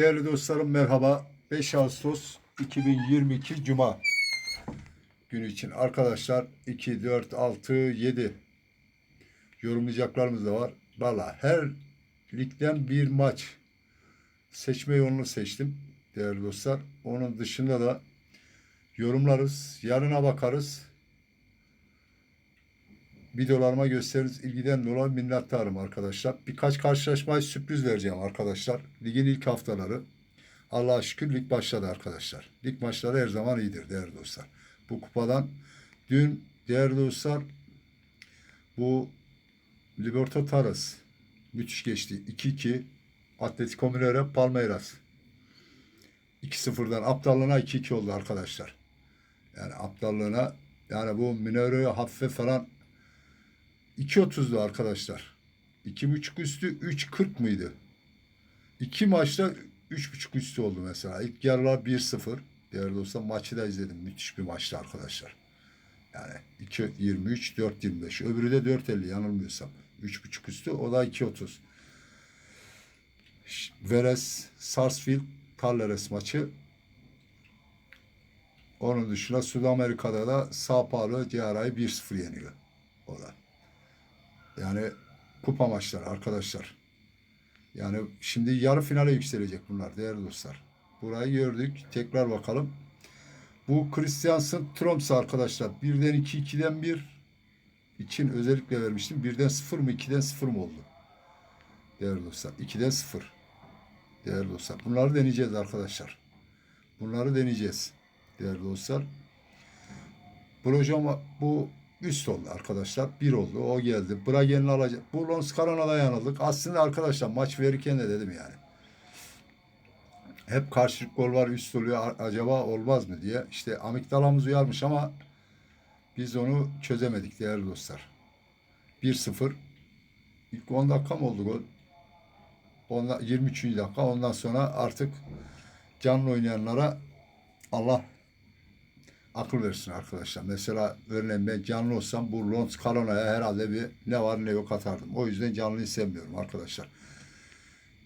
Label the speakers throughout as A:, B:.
A: Değerli dostlarım merhaba. 5 Ağustos 2022 Cuma günü için arkadaşlar 2, 4, 6, 7 yorumlayacaklarımız da var. Valla her ligden bir maç seçme yolunu seçtim değerli dostlar. Onun dışında da yorumlarız, yarına bakarız. Videolarıma gösteririz. İlgiden dolayı minnettarım arkadaşlar. Birkaç karşılaşmayı sürpriz vereceğim arkadaşlar. Ligin ilk haftaları. Allah'a şükür lig başladı arkadaşlar. Lig maçları her zaman iyidir değerli dostlar. Bu kupadan dün değerli dostlar bu Libertadores müthiş geçti. 2-2 Atletico Mineiro Palmeiras. 2-0'dan aptallığına 2-2 oldu arkadaşlar. Yani aptallığına yani bu Mineiro'yu hafife falan 2.30'du arkadaşlar. 2.5 üstü 3.40 mıydı? İki maçta 3.5 üstü oldu mesela. İlk yarılar 1-0. Değerli dostlar maçı da izledim. Müthiş bir maçtı arkadaşlar. Yani 2.23, 4.25. Öbürü de 4.50 yanılmıyorsam. 3.5 üstü. O da 2.30. Veres, Sarsfield, Talleres maçı. Onun dışında Südamerika'da da Sao Paulo Ceara'yı 1-0 yeniyor. O da. Yani kupa maçları arkadaşlar. Yani şimdi yarı finale yükselecek bunlar değerli dostlar. Burayı gördük. Tekrar bakalım. Bu Christiansen Tromsø arkadaşlar. Birden 2, 2'den 1 için özellikle vermiştim. Birden 0 mı 2'den 0 mı oldu? Değerli dostlar. 2'den 0. Değerli dostlar. Bunları deneyeceğiz arkadaşlar. Bunları deneyeceğiz. Değerli dostlar. Projem bu üst oldu arkadaşlar. Bir oldu. O geldi. Bragen'i alacak. Bu Lons Karana'da yanıldık. Aslında arkadaşlar maç verirken de dedim yani. Hep karşılık gol var üst oluyor. Acaba olmaz mı diye. İşte amigdalamız uyarmış ama biz onu çözemedik değerli dostlar. 1-0. İlk 10 dakika mı oldu gol? Ondan, 23. dakika. Ondan sonra artık canlı oynayanlara Allah akıl versin arkadaşlar. Mesela örneğin ben canlı olsam bu Lons Kalona'ya herhalde bir ne var ne yok atardım. O yüzden canlıyı sevmiyorum arkadaşlar.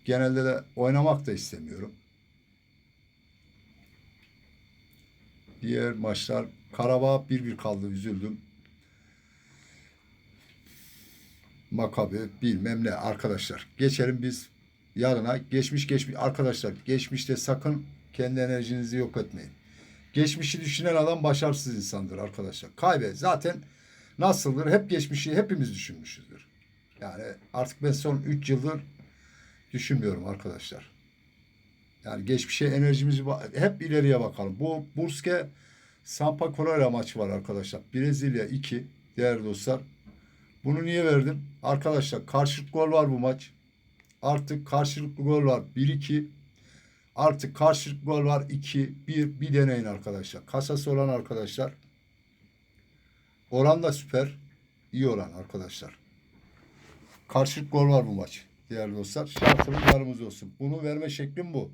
A: Genelde de oynamak da istemiyorum. Diğer maçlar Karabağ 1-1 kaldı üzüldüm. Makabi bilmem ne arkadaşlar. Geçelim biz yarına. Geçmiş geçmiş arkadaşlar geçmişte sakın kendi enerjinizi yok etmeyin. Geçmişi düşünen adam başarısız insandır arkadaşlar. Kaybe zaten nasıldır? Hep geçmişi hepimiz düşünmüşüzdür. Yani artık ben son 3 yıldır düşünmüyorum arkadaşlar. Yani geçmişe enerjimizi hep ileriye bakalım. Bu Burske Sampa Correa maçı var arkadaşlar. Brezilya 2 değerli dostlar. Bunu niye verdim? Arkadaşlar karşılıklı gol var bu maç. Artık karşılıklı gol var 1-2. Artık karşılıklı gol var 2 1 bir deneyin arkadaşlar. Kasası olan arkadaşlar. Oran da süper. İyi oran arkadaşlar. Karşılıklı gol var bu maç. Değerli dostlar. Şartımız yarımız olsun. Bunu verme şeklim bu.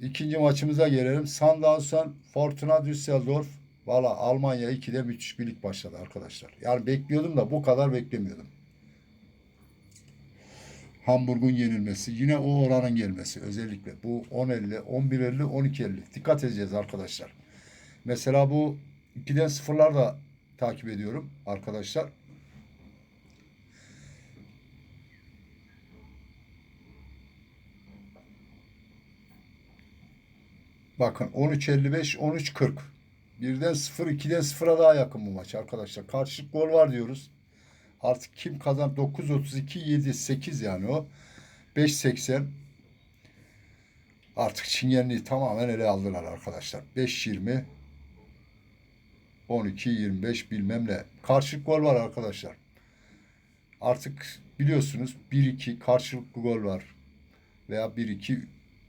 A: İkinci maçımıza gelelim. Sandhausen Fortuna Düsseldorf. Valla Almanya 2'de müthiş bir lig başladı arkadaşlar. Yani bekliyordum da bu kadar beklemiyordum. Hamburg'un yenilmesi, yine o oranın gelmesi özellikle. Bu 10.50, 11.50, 12.50. Dikkat edeceğiz arkadaşlar. Mesela bu 2'den 0'lar da takip ediyorum arkadaşlar. Bakın 13.55, 13.40. Birden 0, 2'den 0'a daha yakın bu maç arkadaşlar. Karşılık gol var diyoruz. Artık kim kazan 9.32, 7, 8 yani o. 5.80. Artık Çingenliği tamamen ele aldılar arkadaşlar. 5.20 12, 25 bilmem ne. Karşılık gol var arkadaşlar. Artık biliyorsunuz 1-2 karşılıklı gol var. Veya 1-2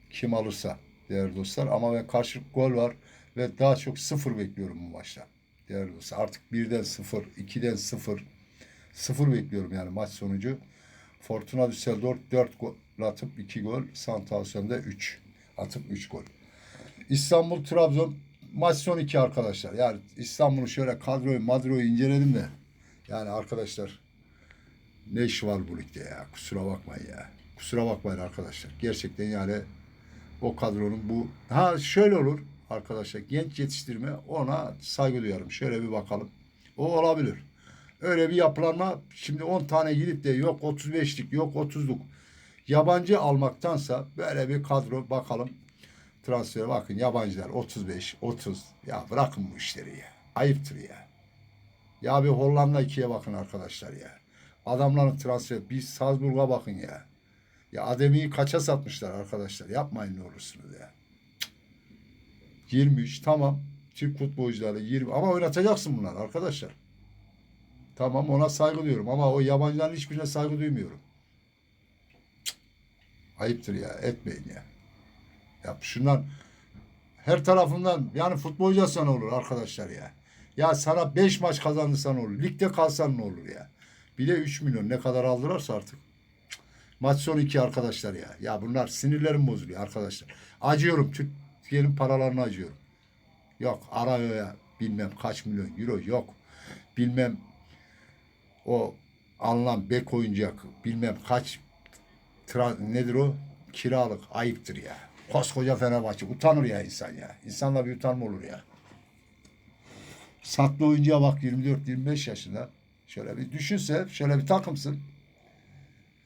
A: kim alırsa değerli dostlar. Ama ben karşılıklı gol var ve daha çok sıfır bekliyorum bu maçta. Değerli dostlar artık 1'den 0, 2'den 0, 0 bekliyorum yani maç sonucu. Fortuna Düsseldorf 4 gol atıp 2 gol. Sandhausen'de 3 atıp 3 gol. İstanbul Trabzon maç son 2 arkadaşlar. Yani İstanbul'u şöyle kadroyu madroyu inceledim de. Yani arkadaşlar ne iş var bu ligde ya? Kusura bakmayın ya. Kusura bakmayın arkadaşlar. Gerçekten yani O kadronun bu. Ha şöyle olur arkadaşlar. Genç yetiştirme ona saygı duyarım. Şöyle bir bakalım. O olabilir. Öyle bir yapılanma şimdi 10 tane gidip de yok 35'lik yok 30'luk yabancı almaktansa böyle bir kadro bakalım. Transfer bakın yabancılar 35 30 ya bırakın bu işleri ya ayıptır ya. Ya bir Hollanda 2'ye bakın arkadaşlar ya. Adamların transfer bir Salzburg'a bakın ya. Ya Adem'iyi kaça satmışlar arkadaşlar? Yapmayın ne olursunuz ya. Cık. 23 tamam. Türk futbolcuları 20 ama oynatacaksın bunlar arkadaşlar Tamam ona saygı duyuyorum ama o yabancıların hiçbirine saygı duymuyorum. Cık. Ayıptır ya etmeyin ya. Ya şundan her tarafından yani futbolcu sana olur arkadaşlar ya. Ya sana 5 maç kazandırsan olur. Ligde kalsan ne olur ya. Bir de 3 milyon ne kadar aldılarsa artık. Maç sonu 2 arkadaşlar ya. Ya bunlar sinirlerim bozuluyor arkadaşlar. Acıyorum. Türkiye'nin paralarını acıyorum. Yok Arayo'ya bilmem kaç milyon euro yok. Bilmem o alınan bek oyuncak bilmem kaç nedir o kiralık ayıptır ya. Koskoca Fenerbahçe utanır ya insan ya. İnsanla bir utanma olur ya. Satlı oyuncuya bak 24-25 yaşında. Şöyle bir düşünse şöyle bir takımsın.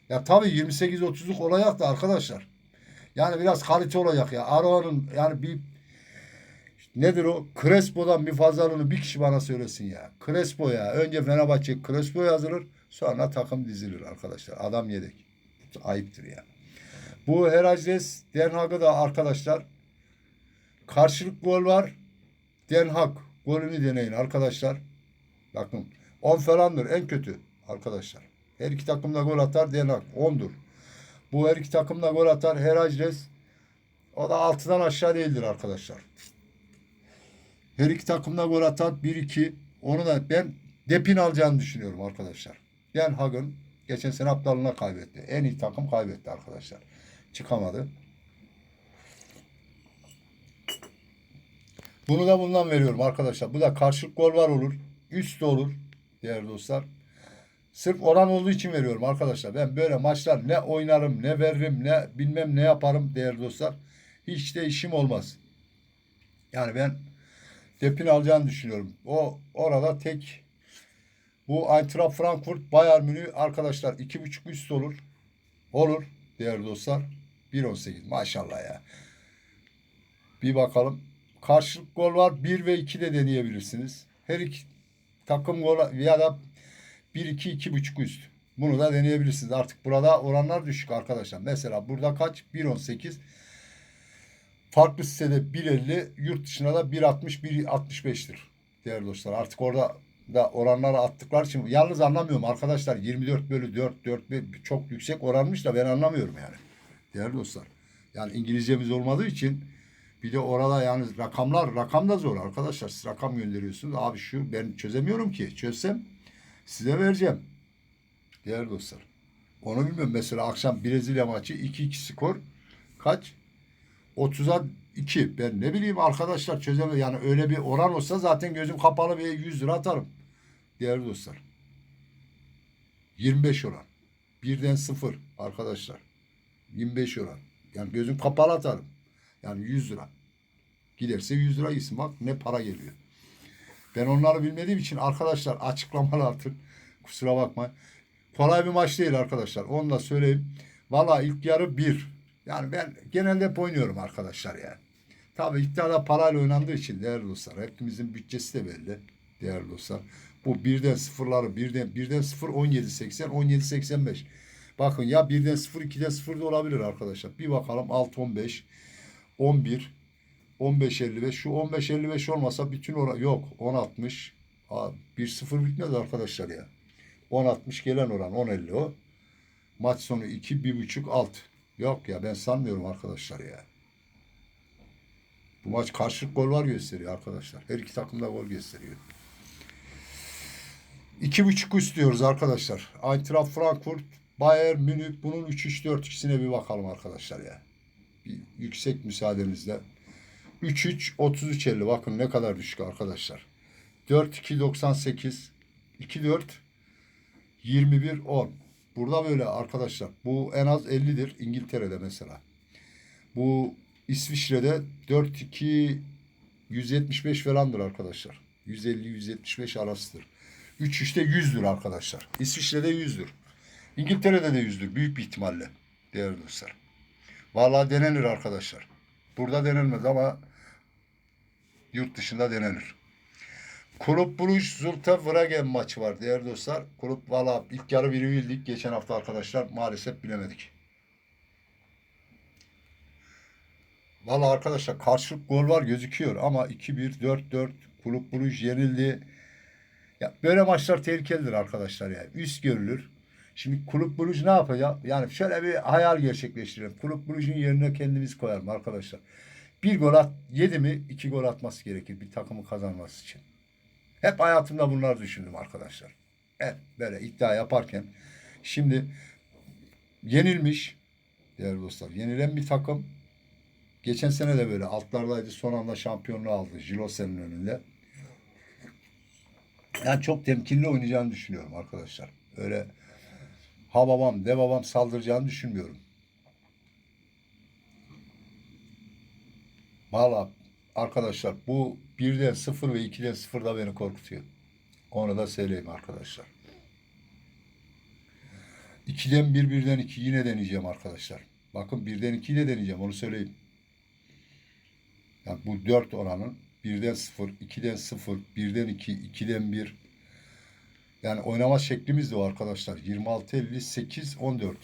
A: Ya tabii 28-30'luk olacak da arkadaşlar. Yani biraz kalite olacak ya. Aroa'nın yani bir Nedir o? Crespo'dan bir fazlalığını bir kişi bana söylesin ya. Crespo ya. Önce Fenerbahçe Crespo yazılır. Sonra takım dizilir arkadaşlar. Adam yedek. Ayıptır ya. Bu Heracles Den Haag'ı da arkadaşlar karşılık gol var. Den Haag golünü deneyin arkadaşlar. Bakın 10 falandır en kötü arkadaşlar. Her iki takım da gol atar Den Haag 10'dur. Bu her iki takım da gol atar. Heracles o da 6'dan aşağı değildir arkadaşlar. Her iki takımda gol atan 1-2. Onu da ben Depin alacağını düşünüyorum arkadaşlar. Den Hagen geçen sene aptalına kaybetti. En iyi takım kaybetti arkadaşlar. Çıkamadı. Bunu da bundan veriyorum arkadaşlar. Bu da karşılık gol var olur. Üst de olur değerli dostlar. Sırf oran olduğu için veriyorum arkadaşlar. Ben böyle maçlar ne oynarım, ne veririm, ne bilmem ne yaparım değerli dostlar. Hiç de işim olmaz. Yani ben Depin alacağını düşünüyorum. O orada tek bu Eintracht Frankfurt Bayern Münih arkadaşlar iki buçuk üst olur. Olur değerli dostlar. 1.18 maşallah ya. Bir bakalım. Karşılık gol var. 1 ve 2 de deneyebilirsiniz. Her iki takım gol ya da 1 2 2 buçuk üst. Bunu da deneyebilirsiniz. Artık burada oranlar düşük arkadaşlar. Mesela burada kaç? 1.18 farklı sitede 1.50, yurt dışına da 1.60, 1.65'tir değerli dostlar. Artık orada da oranları attıklar için yalnız anlamıyorum arkadaşlar 24 bölü 4, 4 bölü- çok yüksek oranmış da ben anlamıyorum yani. Değerli dostlar. Yani İngilizcemiz olmadığı için bir de orada yani rakamlar rakam da zor arkadaşlar. Siz rakam gönderiyorsunuz. Abi şu ben çözemiyorum ki. Çözsem size vereceğim. Değerli dostlar. Onu bilmiyorum. Mesela akşam Brezilya maçı 2-2 skor. Kaç? 30'a 2. Ben ne bileyim arkadaşlar çözemedim. Yani öyle bir oran olsa zaten gözüm kapalı bir 100 lira atarım. Değerli dostlar. 25 oran. Birden 0 arkadaşlar. 25 oran. Yani gözüm kapalı atarım. Yani 100 lira. Giderse 100 lira gitsin. Bak ne para geliyor. Ben onları bilmediğim için arkadaşlar açıklamalar atın. Kusura bakma. Kolay bir maç değil arkadaşlar. Onu da söyleyeyim. Valla ilk yarı 1. Yani ben genelde hep oynuyorum arkadaşlar yani. Tabii iddiada parayla oynandığı için değerli dostlar. Hepimizin bütçesi de belli değerli dostlar. Bu birden sıfırları birden birden sıfır 17 80 17 85. Bakın ya birden sıfır 2'den sıfır da olabilir arkadaşlar. Bir bakalım 6 15 11 15 55 şu 15 55 olmasa bütün oran yok 10 60 1 0 bitmez arkadaşlar ya. 10 60 gelen oran 10 50 o. Maç sonu 2 1.5 alt. Yok ya ben sanmıyorum arkadaşlar ya. Bu maç karşılık gol var gösteriyor arkadaşlar. Her iki takım da gol gösteriyor. İki buçuk üst diyoruz arkadaşlar. Eintracht Frankfurt, Bayern Münih bunun 3-3-4-2'sine bir bakalım arkadaşlar ya. Bir yüksek müsaadenizle. 3-3 33-50 bakın ne kadar düşük arkadaşlar. 4-2-98 2-4 21-10 Burada böyle arkadaşlar. Bu en az 50'dir İngiltere'de mesela. Bu İsviçre'de 4-2 175 falandır arkadaşlar. 150-175 arasıdır. 3-3'te 100'dür arkadaşlar. İsviçre'de 100'dür. İngiltere'de de 100'dür büyük bir ihtimalle değerli dostlar. Vallahi denenir arkadaşlar. Burada denilmez ama yurt dışında denenir. Kulüp Bruges Zulte Vragen maçı var değerli dostlar. Kulüp valla ilk yarı biri bildik. Geçen hafta arkadaşlar maalesef bilemedik. Valla arkadaşlar karşılık gol var gözüküyor ama 2-1 4-4 Kulüp Bruges yenildi. Ya böyle maçlar tehlikelidir arkadaşlar yani. Üst görülür. Şimdi Kulüp Bruges ne yapacak? Yani şöyle bir hayal gerçekleştirelim. Kulüp Bruges'in yerine kendimiz koyalım arkadaşlar. Bir gol at, yedi mi iki gol atması gerekir bir takımın kazanması için. Hep hayatımda bunları düşündüm arkadaşlar. Hep böyle iddia yaparken. Şimdi yenilmiş değerli dostlar. Yenilen bir takım. Geçen sene de böyle altlardaydı. Son anda şampiyonluğu aldı. Jilosen'in önünde. Yani çok temkinli oynayacağını düşünüyorum arkadaşlar. Öyle ha babam de babam saldıracağını düşünmüyorum. Valla arkadaşlar bu birden sıfır ve ikiden sıfır da beni korkutuyor. Onu da söyleyeyim arkadaşlar. İkiden bir birden iki yine deneyeceğim arkadaşlar. Bakın birden iki de deneyeceğim onu söyleyeyim. Yani bu dört oranın birden sıfır, ikiden sıfır, birden iki, ikiden bir. Yani oynama şeklimiz de o arkadaşlar. 26, 58, 14.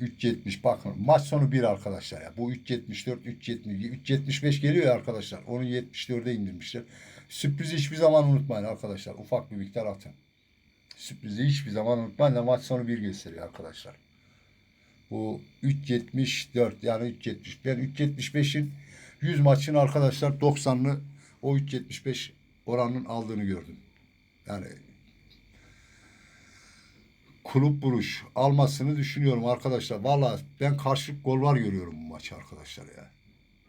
A: 3.70 bakın maç sonu 1 arkadaşlar ya. Bu 3.74, 3.70, 3.75 geliyor ya arkadaşlar. Onu 74'e indirmişler. Sürprizi hiçbir zaman unutmayın arkadaşlar. Ufak bir miktar atın. Sürprizi hiçbir zaman unutmayın da maç sonu 1 gösteriyor arkadaşlar. Bu 3.74 yani 3.70. Ben 3.75'in 100 maçın arkadaşlar 90'ını o 3.75 oranın aldığını gördüm. Yani kulüp vuruş almasını düşünüyorum arkadaşlar. Valla ben karşılık gollar görüyorum bu maçı arkadaşlar ya.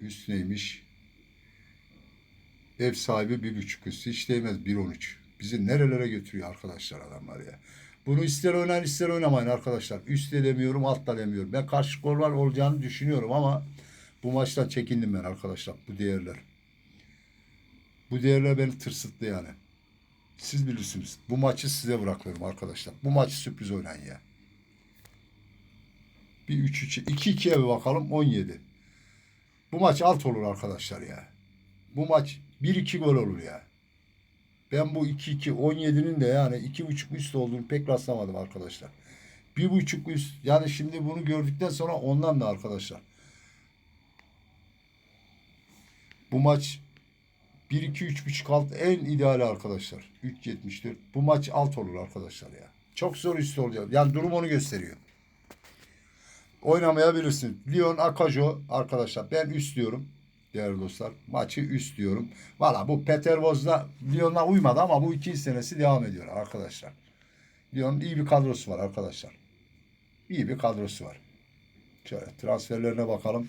A: Üst neymiş? Ev sahibi bir buçuk üstü. Hiç değmez 1.13. Bizi nerelere götürüyor arkadaşlar adamlar ya. Bunu ister oynayın ister oynamayın arkadaşlar. Üst de demiyorum alt da demiyorum. Ben karşılık gollar olacağını düşünüyorum ama bu maçtan çekindim ben arkadaşlar. Bu değerler. Bu değerler beni tırsıttı yani. Siz bilirsiniz. Bu maçı size bırakıyorum arkadaşlar. Bu maçı sürpriz oynayın ya. Bir 3-3, 2-2'ye bir bakalım 17. Bu maç alt olur arkadaşlar ya. Bu maç 1-2 gol olur ya. Ben bu 2-2 17'nin de yani 2.5 üst olduğunu pek rastlamadım arkadaşlar. 1.5 üst yani şimdi bunu gördükten sonra ondan da arkadaşlar. Bu maç 1-2-3.5 alt en ideali arkadaşlar. 3.74. Bu maç alt olur arkadaşlar ya. Çok zor üstü oluyor. Yani durum onu gösteriyor. Oynamayabilirsin. Lyon Akajo arkadaşlar ben üst diyorum. Değerli dostlar. Maçı üst diyorum. Valla bu Petervoz'da Lyon'a uymadı ama bu iki senesi devam ediyor arkadaşlar. Lyon'un iyi bir kadrosu var arkadaşlar. İyi bir kadrosu var. Şöyle transferlerine bakalım.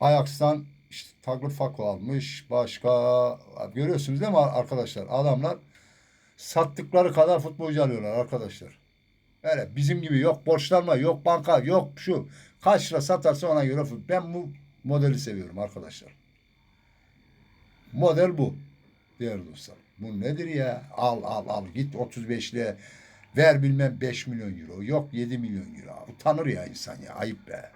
A: Ajax'tan işte Tagliafico almış. Başka görüyorsunuz değil mi arkadaşlar? Adamlar sattıkları kadar futbolcu alıyorlar arkadaşlar. Öyle bizim gibi yok borçlanma, yok banka, yok şu. Kaç lira satarsa ona göre fut- ben bu modeli seviyorum arkadaşlar. Model bu. Değerli dostlar. Bu nedir ya? Al al al git 35'liğe ver bilmem 5 milyon euro. Yok 7 milyon euro. Utanır ya insan ya. Ayıp be.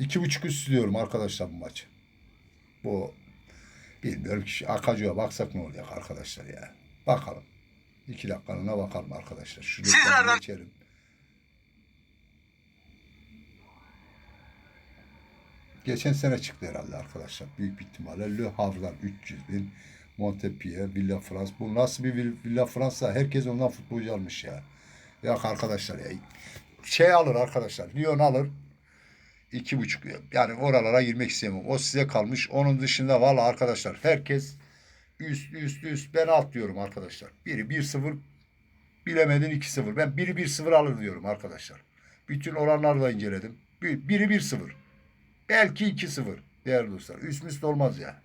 A: İki buçuk üst diyorum arkadaşlar bu maçı. Bu bilmiyorum ki Akacı'ya baksak ne olacak arkadaşlar ya. Bakalım. İki dakikalığına bakalım arkadaşlar. Şu reklamı geçelim. Geçen sene çıktı herhalde arkadaşlar. Büyük bir ihtimalle Le Havre'dan 300 bin. Montpellier, Villa France. Bu nasıl bir Vill- Villa Fransa? Herkes ondan futbolcu almış ya. Yok arkadaşlar ya. Şey alır arkadaşlar. Lyon alır. İki buçuk yani oralara girmek istemiyorum. O size kalmış. Onun dışında valla arkadaşlar herkes üst üst üst ben alt diyorum arkadaşlar. Biri 1-0 bilemedin 2-0. Ben biri 1-0 alır diyorum arkadaşlar. Bütün oranları da inceledim. Bir- Biri 1-0. Belki 2-0 değerli dostlar. Üst müst olmaz ya.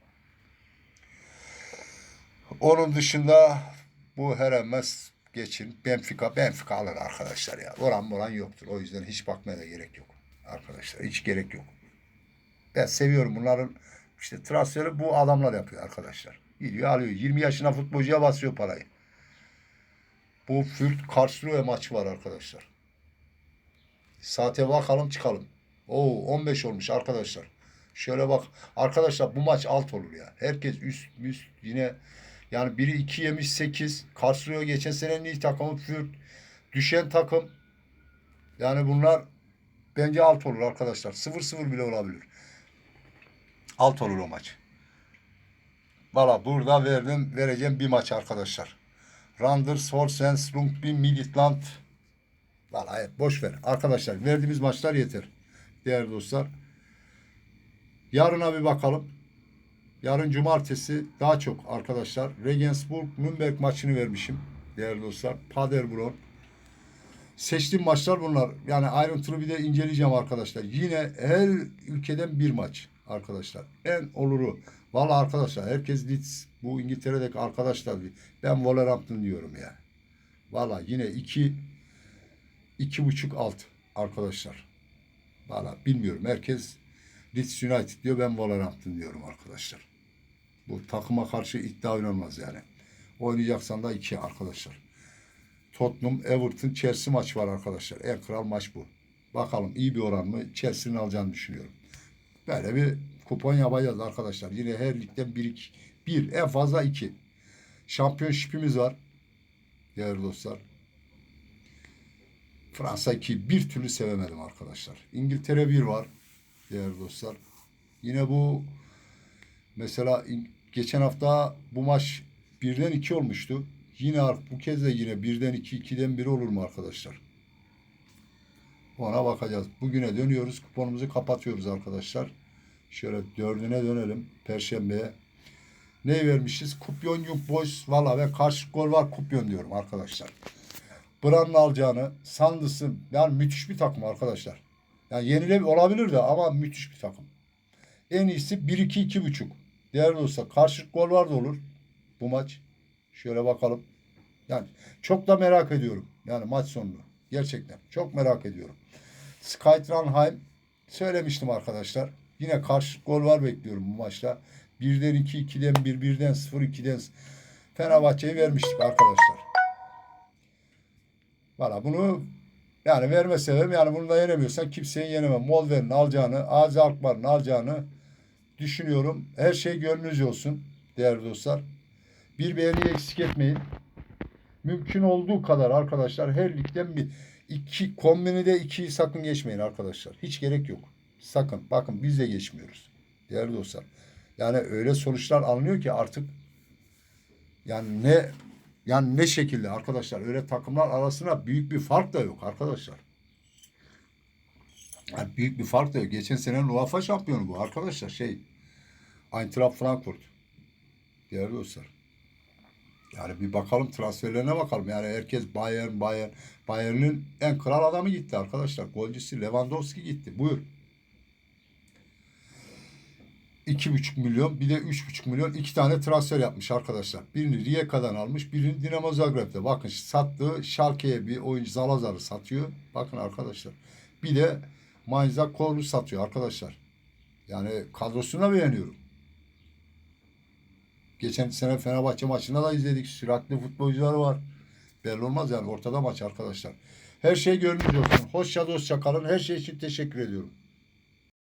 A: Onun dışında bu Heremez geçin. Benfica, Benfica alır arkadaşlar ya. Oran moran yoktur. O yüzden hiç bakmaya da gerek yok. Arkadaşlar hiç gerek yok. Ben seviyorum bunların işte transferi bu adamlar yapıyor arkadaşlar. Gidiyor alıyor. 20 yaşına futbolcuya basıyor parayı. Bu Fürt Karlsruhe maçı var arkadaşlar. Saate bakalım çıkalım. Oo 15 olmuş arkadaşlar. Şöyle bak. Arkadaşlar bu maç alt olur ya. Herkes üst üst yine yani biri 2 yemiş 8. Karlsruhe geçen senenin ilk takımı Fürt. Düşen takım. Yani bunlar bence alt olur arkadaşlar. 0-0 bile olabilir. Alt olur o maç. Valla burada verdim vereceğim bir maç arkadaşlar. Randers, Horsen, Slunkby, Midtjylland. Valla boş ver. Arkadaşlar verdiğimiz maçlar yeter. Değerli dostlar. Yarına bir bakalım. Yarın cumartesi daha çok arkadaşlar. Regensburg, Nürnberg maçını vermişim. Değerli dostlar. Paderborn. Seçtiğim maçlar bunlar. Yani ayrıntılı bir de inceleyeceğim arkadaşlar. Yine her ülkeden bir maç arkadaşlar. En oluru. Valla arkadaşlar herkes Leeds. Bu İngiltere'deki arkadaşlar. Ben Wolverhampton diyorum ya. Valla yine iki iki buçuk alt arkadaşlar. Valla bilmiyorum. Herkes Leeds United diyor. Ben Wolverhampton diyorum arkadaşlar. Bu takıma karşı iddia oynanmaz yani. Oynayacaksan da iki arkadaşlar. Tottenham, Everton, Chelsea maç var arkadaşlar. En kral maç bu. Bakalım iyi bir oran mı? Chelsea'nin alacağını düşünüyorum. Böyle bir kupon yapacağız arkadaşlar. Yine her ligden bir, iki, bir en fazla iki. Şampiyonşipimiz var. Değerli dostlar. Fransa 2 bir türlü sevemedim arkadaşlar. İngiltere 1 var. Değerli dostlar. Yine bu mesela geçen hafta bu maç birden 2 olmuştu. Yine ar- bu kez de yine birden 2 2'den 1 olur mu arkadaşlar? Ona bakacağız. Bugüne dönüyoruz. Kuponumuzu kapatıyoruz arkadaşlar. Şöyle dördüne dönelim. Perşembeye. Ne vermişiz? Kupyon Young Boys. Valla ben karşı gol var Kupyon diyorum arkadaşlar. Bran'ın alacağını Sandıs'ın yani müthiş bir takım arkadaşlar. Yani yenile olabilir de ama müthiş bir takım. En iyisi 1-2 2.5. Değerli olsa karşı gol var da olur bu maç. Şöyle bakalım. Yani çok da merak ediyorum. Yani maç sonunu. Gerçekten çok merak ediyorum. Skytranheim söylemiştim arkadaşlar. Yine karşı gol var bekliyorum bu maçta. 1'den 2, 2'den 1, 1'den 0, 2'den Fenerbahçe'yi vermiştik arkadaşlar. Valla bunu yani verme sebebim yani bunu da yenemiyorsan kimseyi yenemem. Molver'in alacağını, Azi Alkmaar'ın alacağını düşünüyorum. Her şey gönlünüzce olsun değerli dostlar. Bir beğeni eksik etmeyin. Mümkün olduğu kadar arkadaşlar her ligden bir iki kombinide ikiyi sakın geçmeyin arkadaşlar. Hiç gerek yok. Sakın. Bakın biz de geçmiyoruz. Değerli dostlar. Yani öyle sonuçlar alınıyor ki artık yani ne yani ne şekilde arkadaşlar öyle takımlar arasında büyük bir fark da yok arkadaşlar. Yani büyük bir fark da yok. Geçen senenin UEFA şampiyonu bu arkadaşlar şey Eintracht Frankfurt. Değerli dostlar. Yani bir bakalım transferlerine bakalım. Yani herkes Bayern, Bayern. Bayern'in en kral adamı gitti arkadaşlar. Golcüsü Lewandowski gitti. Buyur. 2,5 milyon bir de 3,5 milyon iki tane transfer yapmış arkadaşlar. Birini Rijeka'dan almış, birini Dinamo Zagreb'de. Bakın sattığı Schalke'ye bir oyuncu Zalazar'ı satıyor. Bakın arkadaşlar. Bir de Mainz'a Korlu satıyor arkadaşlar. Yani kadrosuna beğeniyorum. Geçen sene Fenerbahçe maçında da izledik. Süratli futbolcuları var. Belli olmaz yani ortada maç arkadaşlar. Her şey gönlünüzce olsun. Hoşça dostça kalın. Her şey için teşekkür ediyorum.